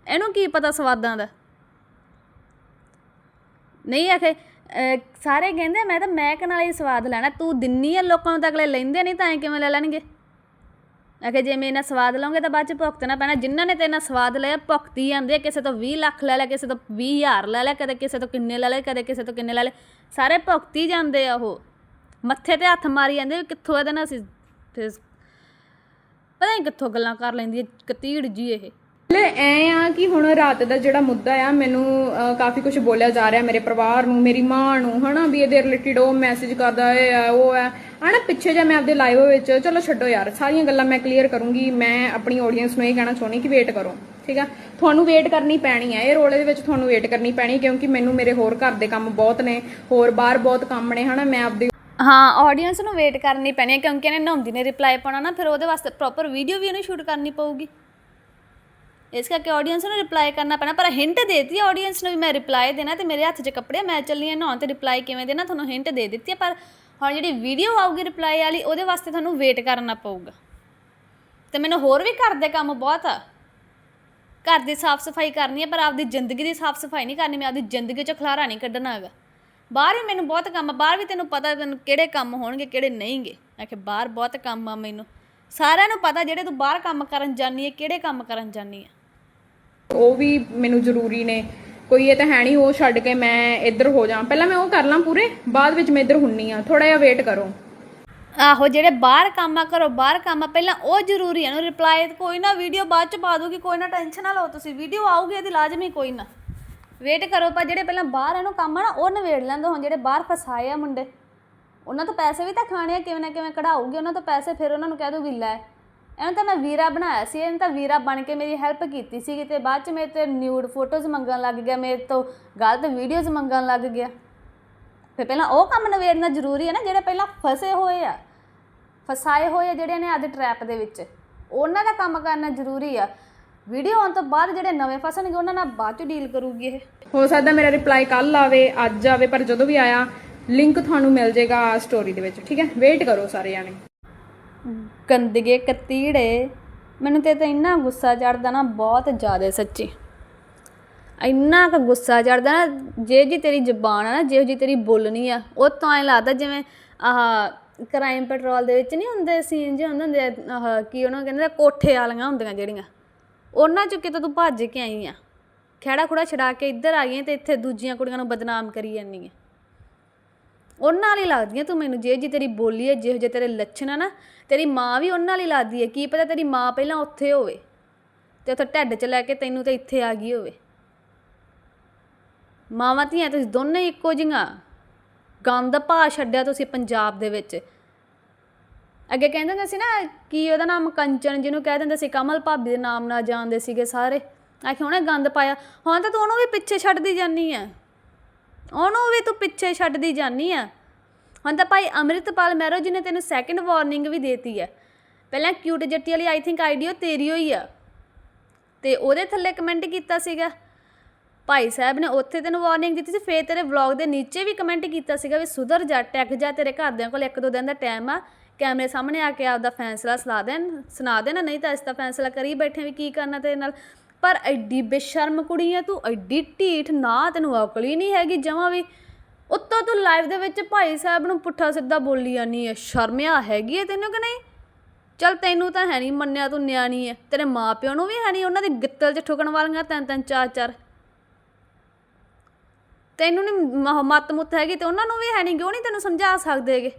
ਇਹਨੂੰ ਕੀ ਪਤਾ ਸਵਾਦਾਂ ਦਾ? ਨਹੀਂ, ਆਖੇ ਸਾਰੇ ਕਹਿੰਦੇ ਮੈਂ ਤਾਂ ਮੈਕ ਨਾਲ ਹੀ ਸਵਾਦ ਲੈਣਾ, ਤੂੰ ਦਿੰਨੀ ਆ, ਲੋਕਾਂ ਨੂੰ ਤਾਂ ਅਗਲੇ ਲੈਂਦੇ ਨਹੀਂ, ਤਾਂ ਐਂ ਕਿਵੇਂ ਲੈ ਲੈਣਗੇ? ਆਖੇ ਜੇ ਮੇਰੇ ਨਾਲ ਸਵਾਦ ਲਓਗੇ ਤਾਂ ਬਾਅਦ ਚ ਭੁਗਤਣਾ ਪੈਣਾ। ਜਿਨ੍ਹਾਂ ਨੇ ਤੇਰੇ ਨਾਲ ਸਵਾਦ ਲਿਆ, ਭੁਗਤੀ ਜਾਂਦੇ ਆ ਕਿਸੇ ਤੋਂ 20 ਲੱਖ ਲੈ ਲਿਆ ਕਿਸੇ ਤੋਂ 20000 ਲੈ ਲਿਆ ਕਦੇ ਕਿਸੇ ਤੋਂ ਕਿੰਨੇ ਲੈ ਲਏ ਕਦੇ ਕਿਸੇ ਤੋਂ ਕਿੰਨੇ ਲੈ ਲਏ ਸਾਰੇ ਭੁਗਤੀ ਜਾਂਦੇ ਆ ਉਹ। ਮੱਥੇ ਤੇ ਹੱਥ ਮਾਰੀ ਜਾਂਦੇ ਵੀ ਕਿੱਥੋਂ ਇਹਦੇ ਨਾਲ ਅਸੀਂ ਪਤਾ ਨਹੀਂ ਕਿੱਥੋਂ ਗੱਲਾਂ ਕਰ ਲੈਂਦੀ ਹੈ ਕਤੀੜ ਜੀ ਇਹ। ਲੈ, ਐ ਆ ਕਿ ਹੁਣ ਰਾਤ ਦਾ ਜਿਹੜਾ ਮੁੱਦਾ ਆ, ਮੈਨੂੰ ਕਾਫੀ ਕੁਝ ਬੋਲਿਆ ਜਾ ਰਿਹਾ ਮੇਰੇ ਪਰਿਵਾਰ ਨੂੰ, ਮੇਰੀ ਮਾਂ ਨੂੰ, ਹਨਾ, ਵੀ ਇਹਦੇ ਰਿਲੇਟਡ ਉਹ ਮੈਸੇਜ ਕਰਦਾ ਇਹ ਉਹ ਹੈ ਹਣਾ ਪਿੱਛੇ ਜੇ ਮੈਂ ਆਪਦੇ ਲਾਈਵ ਵਿੱਚ, ਚਲੋ ਛੱਡੋ ਯਾਰ, ਸਾਰੀਆਂ ਗੱਲਾਂ ਮੈਂ ਕਲੀਅਰ ਕਰੂੰਗੀ, ਮੈਂ ਆਪਣੀ ਆਡੀਅנס ਨੂੰ ਇਹ ਕਹਿਣਾ ਚਾਹੁੰਦੀ ਕਿ ਵੇਟ ਕਰੋ, ਠੀਕ ਆ? ਤੁਹਾਨੂੰ ਵੇਟ ਕਰਨੀ ਪੈਣੀ ਹੈ ਇਹ ਰੋਲੇ ਦੇ ਵਿੱਚ ਤੁਹਾਨੂੰ ਵੇਟ ਕਰਨੀ ਪੈਣੀ, ਕਿਉਂਕਿ ਮੈਨੂੰ ਮੇਰੇ ਹੋਰ ਘਰ ਦੇ ਕੰਮ ਬਹੁਤ ਨੇ, ਹੋਰ ਬਾਹਰ ਬਹੁਤ ਕੰਮ ਨੇ, ਹਨਾ? ਮੈਂ ਆਪਦੀ ਹਾਂ ਆਡੀਅנס ਨੂੰ ਵੇਟ ਕਰਨੀ ਪੈਣੀ ਹੈ ਕਿਉਂਕਿ ਇਹਨੇ ਨਹਾਉਂਦੀ ਨੇ ਰਿਪਲਾਈ ਪਾਉਣਾ ਨਾ, ਫਿਰ ਉਹਦੇ ਵਾਸਤੇ ਪ੍ਰੋਪਰ ਵੀਡੀਓ ਵੀ ਇਹਨੂੰ ਸ਼ੂਟ ਕਰਨੀ ਪਊਗੀ। ਇਸ ਕਰਕੇ ਆਡੀਅנס ਨੂੰ ਰਿਪਲਾਈ ਕਰਨਾ ਪੈਣਾ, ਪਰ ਹਿੰਟ ਦੇਤੀ ਹੈ ਆਡੀਅנס ਨੂੰ ਵੀ ਮੈਂ ਰਿਪਲਾਈ ਦੇਣਾ ਤੇ ਮੇਰੇ ਹੱਥ 'ਚ ਕੱਪੜੇ ਮੈਂ ਚੱਲੀ ਹਾਂ ਨਹਾਉਣ ਤੇ ਰਿਪਲਾਈ ਕਿਵੇਂ ਦੇਣਾ, ਤੁਹਾਨੂੰ ਹਿੰਟ ਦੇ ਦਿੱਤੀ ਹੈ ਪਰ ਹੁਣ ਜਿਹੜੀ ਵੀਡੀਓ ਆਊਗੀ ਰਿਪਲਾਈ ਵਾਲੀ, ਉਹਦੇ ਵਾਸਤੇ ਤੁਹਾਨੂੰ ਵੇਟ ਕਰਨਾ ਪਊਗਾ। ਤੇ ਮੈਨੂੰ ਹੋਰ ਵੀ ਘਰ ਦੇ ਕੰਮ ਬਹੁਤ ਆ। ਘਰ ਦੀ ਸਾਫ਼ ਸਫ਼ਾਈ ਕਰਨੀ ਹੈ ਪਰ ਆਪਦੀ ਜ਼ਿੰਦਗੀ ਦੀ ਸਾਫ਼ ਸਫ਼ਾਈ ਨਹੀਂ ਕਰਨੀ, ਮੈਂ ਆਪਦੀ ਜ਼ਿੰਦਗੀ 'ਚ ਖਲਾਰਾ ਨਹੀਂ ਕੱਢਣਾ ਹੈਗਾ। ਬਾਹਰ ਵੀ ਮੈਨੂੰ ਬਹੁਤ ਕੰਮ ਆ, ਬਾਹਰ ਵੀ ਤੈਨੂੰ ਪਤਾ ਤੈਨੂੰ ਕਿਹੜੇ ਕੰਮ ਹੋਣਗੇ, ਕਿਹੜੇ ਨਹੀਂਗੇ। ਮੈਂ ਕਿ ਬਾਹਰ ਬਹੁਤ ਕੰਮ ਆ ਮੈਨੂੰ। ਸਾਰਿਆਂ ਨੂੰ ਪਤਾ ਜਿਹੜੇ ਤੂੰ ਬਾਹਰ ਕੰਮ ਕਰਨ ਜਾਨੀ ਹੈ ਕਿਹੜੇ ਕੰਮ ਕਰਨ ਜਾਨੀ ਹੈ ਉਹ ਵੀ ਮੈਨੂੰ ਜ਼ਰੂਰੀ ਨੇ। ਕੋਈ ਇਹ ਤਾਂ ਹੈ ਨਹੀਂ, ਉਹ ਛੱਡ ਕੇ ਮੈਂ ਇੱਧਰ ਹੋ ਜਾ ਪਹਿਲਾਂ ਮੈਂ ਉਹ ਕਰ ਲਾਂ ਪੂਰੇ, ਬਾਅਦ ਵਿੱਚ ਮੈਂ ਇੱਧਰ ਹੁੰਨੀ ਆ। ਥੋੜਾ ਜਿਹਾ ਵੇਟ ਕਰੋ। ਆਹੋ, ਜਿਹੜੇ ਬਾਹਰ ਕੰਮ ਆ ਕਰੋ ਬਾਹਰ ਕੰਮ ਆ, ਪਹਿਲਾਂ ਉਹ ਜ਼ਰੂਰੀ ਹੈ ਨਾ ਰਿਪਲਾਈ ਕੋਈ ਨਾ ਵੀਡੀਓ ਬਾਅਦ ਚ ਪਾ ਦੂਗੀ ਕੋਈ ਨਾ ਟੈਨਸ਼ਨ ਨਾ ਲਓ ਤੁਸੀਂ। ਵੀਡੀਓ ਆਊਗੀ, ਇਹਦੀ ਲਾਜ਼ਮੀ ਕੋਈ ਨਾ। ਵੇਟ ਕਰੋ, ਪਰ ਜਿਹੜੇ ਪਹਿਲਾਂ ਬਾਹਰ ਇਹਨੂੰ ਕੰਮ ਆ ਨਾ, ਉਹ ਨਵੇੜ ਲੈਂਦੇ ਹੁਣ। ਜਿਹੜੇ ਬਾਹਰ ਫਸਾਏ ਆ ਮੁੰਡੇ, ਉਹਨਾਂ ਤੋਂ ਪੈਸੇ ਵੀ ਤਾਂ ਖਾਣੇ ਆ, ਕਿਵੇਂ ਨਾ ਕਿਵੇਂ ਕਢਾਊਗੀ। ਉਹਨਾਂ ਤੋਂ ਪੈਸੇ ਫਿਰ ਉਹਨਾਂ ਨੂੰ ਕਹਿ ਦੂਗੀ ਲੈ। ਇਹਨੂੰ ਤਾਂ ਮੈਂ ਵੀਰਾ ਬਣਾਇਆ ਸੀ, ਇਹਨੇ ਤਾਂ ਵੀਰਾ ਬਣ ਕੇ ਮੇਰੀ ਹੈਲਪ ਕੀਤੀ ਸੀ ਤੇ ਬਾਅਦ ਚ ਮੇਰੇ ਤੇ ਨਿਊਡ ਫੋਟੋਜ਼ ਮੰਗਣ ਲੱਗ ਗਿਆ, ਮੇਰੇ ਤੋਂ ਗਲਤ ਵੀਡੀਓਜ਼ ਮੰਗਣ ਲੱਗ ਗਿਆ। ਫਿਰ ਪਹਿਲਾਂ ਉਹ ਕੰਮ ਨਵੇੜਨਾ ਜ਼ਰੂਰੀ ਹੈ ਨਾ, ਜਿਹੜੇ ਪਹਿਲਾਂ ਫਸੇ ਹੋਏ ਆ, ਫਸਾਏ ਹੋਏ ਆ ਜਿਹੜੇ ਨੇ ਅੱਜ ਟਰੈਪ ਦੇ ਵਿੱਚ, ਉਹਨਾਂ ਦਾ ਕੰਮ ਕਰਨਾ ਜ਼ਰੂਰੀ ਆ। ਵੀਡੀਓ ਆਉਣ ਤੋਂ ਬਾਅਦ ਜਿਹੜੇ ਨਵੇਂ ਫਸਣਗੇ, ਉਹਨਾਂ ਨਾਲ ਬਾਅਦ ਚ ਡੀਲ ਕਰੂਗੀ ਇਹ। ਹੋ ਸਕਦਾ ਮੇਰਾ ਰਿਪਲਾਈ ਕੱਲ ਆਵੇ, ਅੱਜ ਆਵੇ, ਪਰ ਜਦੋਂ ਵੀ ਆਇਆ ਲਿੰਕ ਤੁਹਾਨੂੰ ਮਿਲ ਜਾਏਗਾ ਸਟੋਰੀ ਦੇ ਵਿੱਚ, ਠੀਕ ਹੈ? ਵੇਟ ਕਰੋ ਸਾਰੇ ਜਾਣੇ। ਗੰਦਗੇ ਕਤੀੜੇ। ਮੈਨੂੰ ਤੇ ਇੰਨਾ ਗੁੱਸਾ ਚੜਦਾ ਨਾ ਬਹੁਤ ਜ਼ਿਆਦਾ ਸੱਚੀ। ਇੰਨਾ ਕੁ ਗੁੱਸਾ ਚੜਦਾ ਨਾ ਜੇ ਜੀ ਤੇਰੀ ਜ਼ਬਾਨ ਆ ਨਾ ਜਿਹੋ ਜੀ ਤੇਰੀ ਬੋਲਣੀ ਆ ਉਹ ਤਾਂ ਐ ਲੱਗਦਾ ਜਿਵੇਂ ਆਹ ਕ੍ਰਾਈਮ ਪੈਟਰੋਲ ਦੇ ਵਿੱਚ ਨਹੀਂ ਹੁੰਦੇ ਸੀਨ ਜਿਹੇ ਹੁੰਦੇ ਹੁੰਦੇ ਆ, ਆਹ ਕੀ ਉਹਨਾਂ ਨੂੰ ਕਹਿੰਦੇ ਆ, ਕੋਠੇ ਵਾਲੀਆਂ ਹੁੰਦੀਆਂ ਜਿਹੜੀਆਂ। ਉਹਨਾਂ ਚੋਂ ਕਿਤੇ ਤੂੰ ਭੱਜ ਕੇ ਆਈ ਆ। ਖੇੜਾ ਖੁੜਾ ਛਡਾ ਕੇ ਇੱਧਰ ਆ ਗਈ ਆਂ ਤੇ ਇੱਥੇ ਦੂਜੀਆਂ ਕੁੜੀਆਂ ਨੂੰ ਬਦਨਾਮ ਕਰੀ ਜਾਂਦੀ ਹੈ ਉਹਨਾਂ ਨਾਲ ਹੀ ਲੱਗਦੀਆਂ ਤੂੰ ਮੈਨੂੰ, ਜੇ ਜੀ ਤੇਰੀ ਬੋਲੀ ਹੈ, ਜਿਹੋ ਜਿਹੇ ਤੇਰੇ ਲੱਛਣ ਆ ਨਾ, ਤੇਰੀ ਮਾਂ ਵੀ ਉਹਨਾਂ ਨਾਲ ਹੀ ਲੱਗਦੀ ਹੈ, ਕੀ ਪਤਾ ਤੇਰੀ ਮਾਂ ਪਹਿਲਾਂ ਉੱਥੇ ਹੋਵੇ ਤੇ ਉੱਥੇ ਢੱਡ 'ਚ ਲੈ ਕੇ ਤੈਨੂੰ ਤੇ ਇੱਥੇ ਆ ਗਈ ਹੋਵੇ। ਮਾਵਾਂ ਧੀਆਂ ਤੁਸੀਂ ਦੋਨੇ ਇੱਕੋ ਜਿਹੀਆਂ। ਗੰਦ ਭਾ ਛੱਡਿਆ ਤੁਸੀਂ ਪੰਜਾਬ ਦੇ ਵਿੱਚ। ਅੱਗੇ ਕਹਿੰਦੇ ਹੁੰਦੇ ਸੀ ਨਾ, ਕੀ ਉਹਦਾ ਨਾਮ ਕੰਚਨ, ਜਿਹਨੂੰ ਕਹਿ ਦਿੰਦੇ ਸੀ, ਕਮਲ ਭਾਬੀ ਦੇ ਨਾਮ ਨਾਲ ਜਾਣਦੇ ਸੀਗੇ ਸਾਰੇ। ਆਖੇ ਉਹਨੇ ਗੰਦ ਪਾਇਆ। ਹੁਣ ਤਾਂ ਤੂੰ ਉਹਨੂੰ ਵੀ ਪਿੱਛੇ ਛੱਡਦੀ ਜਾਨੀ ਆ। ਉਹਨੂੰ ਵੀ ਤੂੰ ਪਿੱਛੇ ਛੱਡਦੀ ਜਾਨੀ ਆ। ਹੁਣ ਤਾਂ ਭਾਈ ਅੰਮ੍ਰਿਤਪਾਲ ਮਹਿਰੋ ਜੀ ਨੇ ਤੈਨੂੰ ਸੈਕਿੰਡ ਵਾਰਨਿੰਗ ਵੀ ਦੇਤੀ ਹੈ ਪਹਿਲਾਂ ਕਿਊਟ ਜੱਟੀ ਵਾਲੀ ਆਈ ਥਿੰਕ ਆਈਡੀਓ ਤੇਰੀ ਹੋਈ ਆ। ਤੇ ਉਹਦੇ ਥੱਲੇ ਕਮੈਂਟ ਕੀਤਾ ਸੀਗਾ। ਭਾਈ ਸਾਹਿਬ ਨੇ ਉੱਥੇ ਤੈਨੂੰ ਵਾਰਨਿੰਗ ਦਿੱਤੀ ਸੀ, ਫੇਰ ਤੇਰੇ ਵਲੌਗ ਦੇ ਨੀਚੇ ਵੀ ਕਮੈਂਟ ਕੀਤਾ ਸੀਗਾ ਵੀ ਸੁਧਰ ਜਾ, ਟੈਕ ਜਾ, ਤੇਰੇ ਘਰਦਿਆਂ ਕੋਲ ਇੱਕ ਦੋ ਦਿਨ ਦਾ ਟਾਈਮ ਆ। ਕੈਮਰੇ ਸਾਹਮਣੇ ਆ ਕੇ ਆਪਦਾ ਫੈਸਲਾ ਸੁਣਾ ਦੇਣ, ਸੁਣਾ ਦੇਣਾ, ਨਹੀਂ ਤਾਂ ਇਸ ਦਾ ਫੈਸਲਾ ਕਰੀ ਬੈਠੇ ਵੀ ਕੀ ਕਰਨਾ ਤੇਰੇ ਨਾਲ। ਪਰ ਐਡੀ ਬੇਸ਼ਰਮ ਕੁੜੀ ਆ, ਤੂੰ ਐਡੀ ਢੀਠ ਨਾ, ਤੈਨੂੰ ਅਕਲ ਹੀ ਨਹੀਂ ਹੈਗੀ ਜਮਾਂ ਵੀ। ਉੱਤੋਂ ਤੂੰ ਲਾਈਵ ਦੇ ਵਿੱਚ ਭਾਈ ਸਾਹਿਬ ਨੂੰ ਪੁੱਠਾ ਸਿੱਧਾ ਬੋਲੀ ਜਾਨੀ ਹੈ ਸ਼ਰਮਿਆ ਹੈਗੀ ਹੈ ਤੈਨੂੰ ਕਿ ਨਹੀਂ? ਚਲ ਤੈਨੂੰ ਤਾਂ ਹੈ ਨਹੀਂ ਮੰਨਿਆ, ਤੂੰ ਨਿਆਣੀ ਹੈ ਤੇਰੇ ਮਾਪਿਆਂ ਨੂੰ ਵੀ ਹੈ ਨਹੀਂ, ਉਹਨਾਂ ਦੀ ਗਿੱਤਲ 'ਚ ਠੁਕਣ ਵਾਲੀਆਂ ਤਿੰਨ ਤਿੰਨ, ਚਾਰ ਚਾਰ। ਤੈਨੂੰ ਨਹੀਂ ਮੱਤ ਮੁੱਤ ਹੈਗੀ ਤੇ ਉਹਨਾਂ ਨੂੰ ਵੀ ਹੈ ਨਹੀਂ, ਕਿਉਂ ਨਹੀਂ ਤੈਨੂੰ ਸਮਝਾ ਸਕਦੇ ਸਕਦੇਗੇ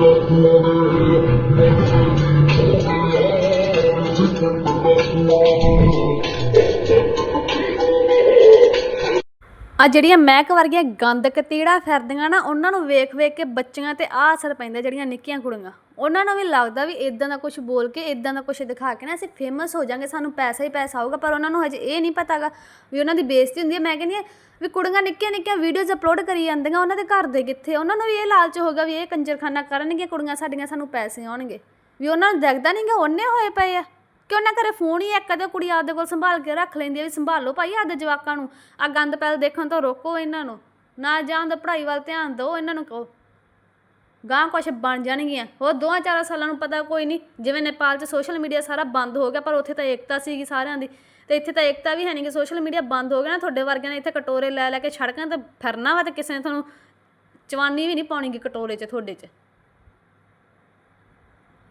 ਆ ਜਿਹੜੀਆਂ ਮਹਿਕ ਵਰਗੀਆਂ ਗੰਦ ਕਤੀੜਾ ਫਿਰਦੀਆਂ ਨਾ, ਉਹਨਾਂ ਨੂੰ ਵੇਖ ਵੇਖ ਕੇ ਬੱਚੀਆਂ ਤੇ ਆ ਅਸਰ ਪੈਂਦਾ, ਜਿਹੜੀਆਂ ਨਿੱਕੀਆਂ ਕੁੜੀਆਂ। ਉਹਨਾਂ ਨੂੰ ਵੀ ਲੱਗਦਾ ਵੀ ਇਦਾਂ ਦਾ ਕੁਝ ਬੋਲ ਕੇ ਇਦਾਂ ਦਾ ਕੁਝ ਦਿਖਾ ਕੇ ਨਾ ਅਸੀਂ ਫੇਮਸ ਹੋ ਜਾਾਂਗੇ, ਸਾਨੂੰ ਪੈਸਾ ਹੀ ਪੈਸਾ ਆਊਗਾ, ਪਰ ਉਹਨਾਂ ਨੂੰ ਹਜੇ ਇਹ ਨਹੀਂ ਪਤਾਗਾ ਵੀ ਉਹਨਾਂ ਦੀ ਬੇਇੱਜ਼ਤੀ ਹੁੰਦੀ ਹੈ। ਮੈਂ ਕਹਿੰਦੀ ਹਾਂ ਵੀ ਕੁੜੀਆਂ ਨਿੱਕੀਆਂ ਨਿੱਕੀਆਂ ਵੀਡੀਓਜ਼ ਅਪਲੋਡ ਕਰੀ ਜਾਂਦੀਆਂ, ਉਹਨਾਂ ਦੇ ਘਰ ਦੇ ਕਿੱਥੇ ਉਹਨਾਂ ਨੂੰ ਵੀ ਇਹ ਲਾਲਚ ਹੋਗਾ ਵੀ ਇਹ ਕੰਜਰਖਾਨਾ ਕਰਨਗੀਆਂ ਕੁੜੀਆਂ, ਸਾਡੀਆਂ ਸਾਨੂੰ ਪੈਸੇ ਆਉਣਗੇ। ਵੀ ਉਹਨਾਂ ਨੂੰ ਦਿਖਦਾ ਨਹੀਂਗਾ ਉਹਨੇ ਹੋਏ ਪਏ ਆ। ਕਿ ਉਹਨਾਂ ਘਰੇ ਫੋਨ ਹੀ ਇੱਕ ਅਦੇ ਕੁੜੀ ਆਪਦੇ ਕੋਲ ਸੰਭਾਲ ਕੇ ਰੱਖ ਲੈਂਦੀ ਆ ਵੀ ਸੰਭਾਲੋ ਭਾਈ ਆਪਦੇ ਜਵਾਕਾਂ ਨੂੰ। ਆ ਗੰਦ ਪੈਲ ਦੇਖਣ ਤੋਂ ਰੋਕੋ ਇਹਨਾਂ ਨੂੰ। ਨਾ ਜਾਣ ਦਾ ਪੜ੍ਹਾਈ ਵੱਲ ਧਿਆਨ ਦਿਓ, ਇਹਨਾਂ ਨੂੰ ਕਹੋ। ਗਾਂ ਕੁਛ ਬਣ ਜਾਣਗੀਆਂ। ਹੋਰ ਦੋਆਂ ਚਾਰਾਂ ਸਾਲਾਂ ਨੂੰ ਪਤਾ ਕੋਈ ਨਹੀਂ, ਜਿਵੇਂ ਨੇਪਾਲ 'ਚ ਸੋਸ਼ਲ ਮੀਡੀਆ ਸਾਰਾ ਬੰਦ ਹੋ ਗਿਆ, ਪਰ ਉੱਥੇ ਤਾਂ ਏਕਤਾ ਸੀਗੀ ਸਾਰਿਆਂ ਦੀ। ਤੇ ਇੱਥੇ ਤਾਂ ਏਕਤਾ ਵੀ ਹੈ ਨਹੀਂ ਕਿ ਸੋਸ਼ਲ ਮੀਡੀਆ ਬੰਦ ਹੋ ਗਿਆ ਨਾ, ਤੁਹਾਡੇ ਵਰਗਿਆਂ ਨੇ ਇੱਥੇ ਕਟੋਰੇ ਲੈ ਲੈ ਕੇ ਸੜਕਾਂ ਤੇ ਫਿਰਨਾ ਵਾ ਤੇ ਕਿਸੇ ਨੇ ਤੁਹਾਨੂੰ ਚਵਾਨੀ ਵੀ ਨਹੀਂ ਪਾਉਣੀਗੀ ਕਟੋਰੇ 'ਚ, ਤੁਹਾਡੇ 'ਚ।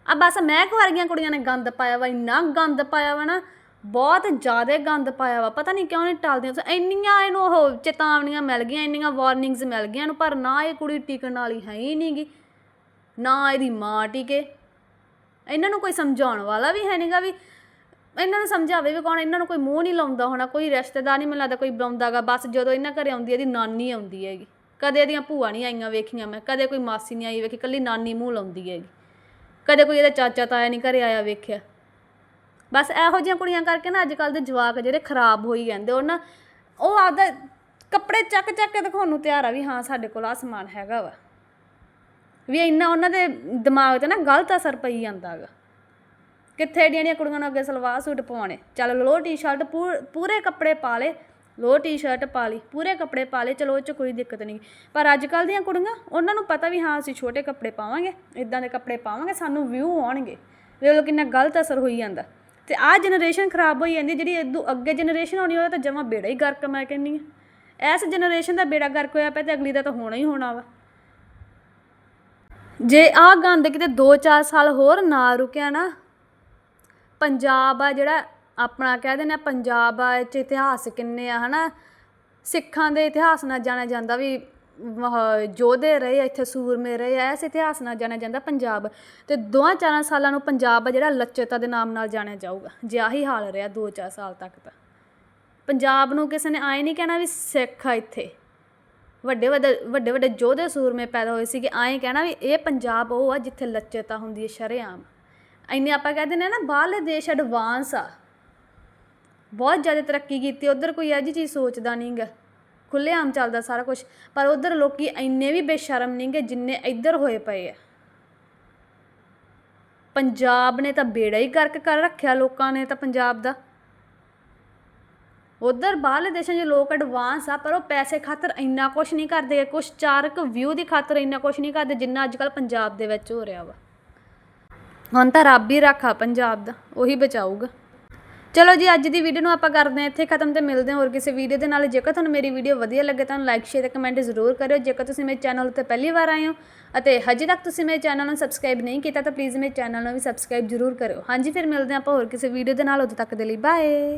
ਆ ਬਸ ਮਹਿਕ ਵਰਗੀਆਂ ਕੁੜੀਆਂ ਨੇ ਗੰਦ ਪਾਇਆ ਵਾ, ਇੰਨਾ ਗੰਦ ਪਾਇਆ ਵਾ ਨਾ, ਬਹੁਤ ਜ਼ਿਆਦਾ ਗੰਦ ਪਾਇਆ ਵਾ। ਪਤਾ ਨਹੀਂ ਕਿਉਂ ਨਹੀਂ ਟਲਦੀਆਂ, ਸੋ ਇੰਨੀਆਂ ਇਹਨੂੰ ਉਹ ਚੇਤਾਵਨੀਆਂ ਮਿਲ ਗਈਆਂ, ਇੰਨੀਆਂ ਵਾਰਨਿੰਗਸ ਮਿਲ ਗਈਆਂ ਨੂੰ ਪਰ ਨਾ ਇਹ ਕੁੜੀ ਟਿਕਣ ਵਾਲੀ ਹੈ ਹੀ ਨਹੀਂਗੀ ਨਾ ਇਹਦੀ ਮਾਂ ਟਿਕੇ। ਇਹਨਾਂ ਨੂੰ ਕੋਈ ਸਮਝਾਉਣ ਵਾਲਾ ਵੀ ਹੈ ਨਹੀਂਗਾ ਵੀ ਇਹਨਾਂ ਨੂੰ ਸਮਝਾਵੇ ਵੀ ਕੌਣ, ਇਹਨਾਂ ਨੂੰ ਕੋਈ ਮੂੰਹ ਨਹੀਂ ਲਾਉਂਦਾ ਹੋਣਾ, ਕੋਈ ਰਿਸ਼ਤੇਦਾਰ ਨਹੀਂ ਮਿਲਦਾ ਲੱਗਦਾ ਕੋਈ ਬੁਲਾਉਂਦਾਗਾ ਬਸ ਜਦੋਂ ਇਹਨਾਂ ਘਰੇ ਆਉਂਦੀ ਇਹਦੀ ਨਾਨੀ ਆਉਂਦੀ ਹੈਗੀ। ਕਦੇ ਇਹਦੀਆਂ ਭੂਆ ਨਹੀਂ ਆਈਆਂ ਵੇਖੀਆਂ ਮੈਂ, ਕਦੇ ਕੋਈ ਮਾਸੀ ਨਹੀਂ ਆਈ ਵੇਖੀ ਕੱਲੀ ਨਾਨੀ ਮੂੰਹ ਲਾਉਂਦੀ ਹੈਗੀ। ਕਦੇ ਕੋਈ ਇਹਦਾ ਚਾਚਾ ਤਾਇਆ ਨਹੀਂ ਘਰੇ ਆਇਆ ਵੇਖਿਆ। ਬਸ ਇਹੋ ਜਿਹੀਆਂ ਕੁੜੀਆਂ ਕਰਕੇ ਨਾ ਅੱਜ ਕੱਲ ਦੇ ਜਵਾਕ ਜਿਹੜੇ ਖਰਾਬ ਹੋਈ ਜਾਂਦੇ, ਉਹ ਨਾ ਉਹ ਆਪਦਾ ਕੱਪੜੇ ਚੱਕ ਚੱਕ ਕੇ ਦਿਖਾਉਣ ਨੂੰ ਤਿਆਰ ਆ ਵੀ ਹਾਂ, ਸਾਡੇ ਕੋਲ ਆ ਸਮਾਨ ਹੈਗਾ ਵਾ। ਵੀ ਇੰਨਾ ਉਹਨਾਂ ਦੇ ਦਿਮਾਗ ਤੇ ਨਾ ਗਲਤ ਅਸਰ ਪਈ ਜਾਂਦਾ ਹੈਗਾ ਕਿੱਥੇ ਜਿਹੜੀਆਂ ਕੁੜੀਆਂ ਨੂੰ ਅੱਗੇ ਸਲਵਾਰ ਸੂਟ ਪਵਾਉਣੇ? ਚੱਲ ਲੋ ਟੀ-ਸ਼ਰਟ ਪੂਰੇ ਕੱਪੜੇ ਪਾ ਲੇ। ਲੋ ਟੀ-ਸ਼ਰਟ ਪਾ ਲਈ, ਪੂਰੇ ਕੱਪੜੇ ਪਾ ਲਏ ਚਲੋ ਉਹ 'ਚ ਕੋਈ ਦਿੱਕਤ ਨਹੀਂ ਪਰ ਅੱਜ ਕੱਲ ਦੀਆਂ ਕੁੜੀਆਂ, ਉਹਨਾਂ ਨੂੰ ਪਤਾ ਵੀ ਹਾਂ, ਅਸੀਂ ਛੋਟੇ ਕੱਪੜੇ ਪਾਵਾਂਗੇ ਇਦਾਂ ਦੇ ਕੱਪੜੇ ਪਾਵਾਂਗੇ, ਸਾਨੂੰ ਵਿਊ ਆਉਣਗੇ। ਵੇਖ ਲਓ ਕਿੰਨਾ ਗਲਤ ਅਸਰ ਹੋਈ ਜਾਂਦਾ। ਤੇ ਆਹ ਜਨਰੇਸ਼ਨ ਖਰਾਬ ਹੋਈ ਜਾਂਦੀ, ਜਿਹੜੀ ਇਦੋਂ ਅੱਗੇ ਜਨਰੇਸ਼ਨ ਆਉਣੀ ਹੋਵੇ ਤਾਂ ਜਮਾ ਬੇੜਾ ਹੀ ਗਰਕ ਮੈਂ ਕਹਿੰਨੀ ਆ ਇਸ ਜਨਰੇਸ਼ਨ ਦਾ ਬੇੜਾ ਗਰਕ ਹੋਇਆ ਪਿਆ ਤੇ ਅਗਲੀ ਦਾ ਤਾਂ ਹੋਣਾ ਹੀ ਹੋਣਾ ਵਾ। ਜੇ ਆਹ ਗੰਦ ਕਿਤੇ 2-4 ਸਾਲ ਹੋਰ ਨਾ ਰੁਕਿਆ ਨਾ ਪੰਜਾਬ ਆ ਜਿਹੜਾ ਆਪਣਾ ਕਹਿ ਦਿੰਦੇ ਆ ਪੰਜਾਬ ਆ ਇਹ ਚ ਇਤਿਹਾਸ ਕਿੰਨੇ ਆ ਹਨਾ? ਸਿੱਖਾਂ ਦੇ ਇਤਿਹਾਸ ਨਾਲ ਜਾਣਿਆ ਜਾਂਦਾ ਵੀ ਆਹ ਯੋਧੇ ਰਹੇ ਆ, ਇੱਥੇ ਸੂਰਮੇ ਰਹੇ ਆ ਇਸ ਇਤਿਹਾਸ ਨਾਲ ਜਾਣਿਆ ਜਾਂਦਾ ਪੰਜਾਬ। ਤੇ ਦੋਆਂ ਚਾਰਾਂ ਸਾਲਾਂ ਨੂੰ ਪੰਜਾਬ ਆ ਜਿਹੜਾ ਲੱਚਰਤਾ ਦੇ ਨਾਮ ਨਾਲ ਜਾਣਿਆ ਜਾਊਗਾ ਜੇ ਆਹੀ ਹਾਲ ਰਿਹਾ 2-4 ਸਾਲ ਤੱਕ ਤਾਂ। ਪੰਜਾਬ ਨੂੰ ਕਿਸੇ ਨੇ ਆਏ ਨਹੀਂ ਕਹਿਣਾ ਵੀ ਸਿੱਖ ਆ ਇੱਥੇ। ਵੱਡੇ ਵੱਡੇ ਵੱਡੇ ਵੱਡੇ ਯੋਧੇ ਸੂਰਮੇ ਪੈਦਾ ਹੋਏ ਸੀਗੇ ਐਂ ਕਹਿਣਾ ਵੀ ਇਹ ਪੰਜਾਬ ਉਹ ਆ ਜਿੱਥੇ ਲੱਚਰਤਾ ਹੁੰਦੀ ਹੈ, ਸ਼ਰੇਆਮ। ਇੰਨੇ ਆਪਾਂ ਕਹਿ ਦਿੰਦੇ ਨੇ ਨਾ, ਬਾਹਰਲੇ ਦੇਸ਼ ਐਡਵਾਂਸ ਆ। ਬਹੁਤ ਜ਼ਿਆਦਾ ਤਰੱਕੀ ਕੀਤੀ, ਉਧਰ ਕੋਈ ਇਹੋ ਜਿਹੀ ਚੀਜ਼ ਸੋਚਦਾ ਨਹੀਂਗਾ ਖੁੱਲ੍ਹੇਆਮ ਚੱਲਦਾ ਸਾਰਾ ਕੁਝ ਪਰ ਉਧਰ ਲੋਕੀ ਇੰਨੇ ਵੀ ਬੇਸ਼ਰਮ ਨਹੀਂਗੇ ਜਿੰਨੇ ਇੱਧਰ ਹੋਏ ਪਏ ਆ। ਪੰਜਾਬ ਨੇ ਤਾਂ ਬੇੜਾ ਹੀ ਕਰਕ ਕਰ ਰੱਖਿਆ ਲੋਕਾਂ ਨੇ ਤਾਂ ਪੰਜਾਬ ਦਾ। ਉਧਰ ਬਾਹਰਲੇ ਦੇਸ਼ਾਂ 'ਚ ਲੋਕ ਐਡਵਾਂਸ ਆ, ਪਰ ਉਹ ਪੈਸੇ ਖਾਤਰ ਇੰਨਾ ਕੁਝ ਨਹੀਂ ਕਰਦੇ, ਕੁਛ ਚਾਰਕ ਵਿਊ ਦੀ ਖਾਤਰ ਇੰਨਾ ਕੁਝ ਨਹੀਂ ਕਰਦੇ ਜਿੰਨਾ ਅੱਜ ਕੱਲ ਪੰਜਾਬ ਦੇ ਵਿੱਚ ਹੋ ਰਿਹਾ ਵਾ। ਹੁਣ ਤਾਂ ਰੱਬ ਹੀ ਰੱਖਾ ਪੰਜਾਬ ਦਾ, ਉਹੀ ਬਚਾਊਗਾ। ਚਲੋ ਜੀ, ਅੱਜ ਦੀ ਵੀਡੀਓ ਨੂੰ ਆਪਾਂ ਕਰਦੇ ਹਾਂ ਇੱਥੇ ਖਤਮ ਤੇ ਮਿਲਦੇ ਹਾਂ ਹੋਰ ਕਿਸੇ ਵੀਡੀਓ ਦੇ ਨਾਲ। ਜੇਕਰ ਤੁਹਾਨੂੰ ਮੇਰੀ ਵੀਡੀਓ ਵਧੀਆ ਲੱਗੇ ਤਾਂ ਲਾਈਕ ਸ਼ੇਅਰ ਤੇ ਕਮੈਂਟ ਜ਼ਰੂਰ ਕਰਿਓ। ਜੇਕਰ ਤੁਸੀਂ ਮੇਰੇ ਚੈਨਲ ਉੱਤੇ ਪਹਿਲੀ ਵਾਰ ਆਏ ਹੋ ਅਤੇ ਹਜੇ ਤੱਕ ਤੁਸੀਂ ਮੇਰੇ ਚੈਨਲ ਨੂੰ ਸਬਸਕ੍ਰਾਈਬ ਨਹੀਂ ਕੀਤਾ ਤਾਂ ਪਲੀਜ਼ ਮੇਰੇ ਚੈਨਲ ਨੂੰ ਵੀ ਸਬਸਕ੍ਰਾਈਬ ਜ਼ਰੂਰ ਕਰਿਓ। ਹਾਂਜੀ, ਫਿਰ ਮਿਲਦੇ ਹਾਂ ਆਪਾਂ ਹੋਰ ਕਿਸੇ ਵੀਡੀਓ ਦੇ ਨਾਲ। ਉਦੋਂ ਤੱਕ ਦੇ ਲਈ ਬਾਏ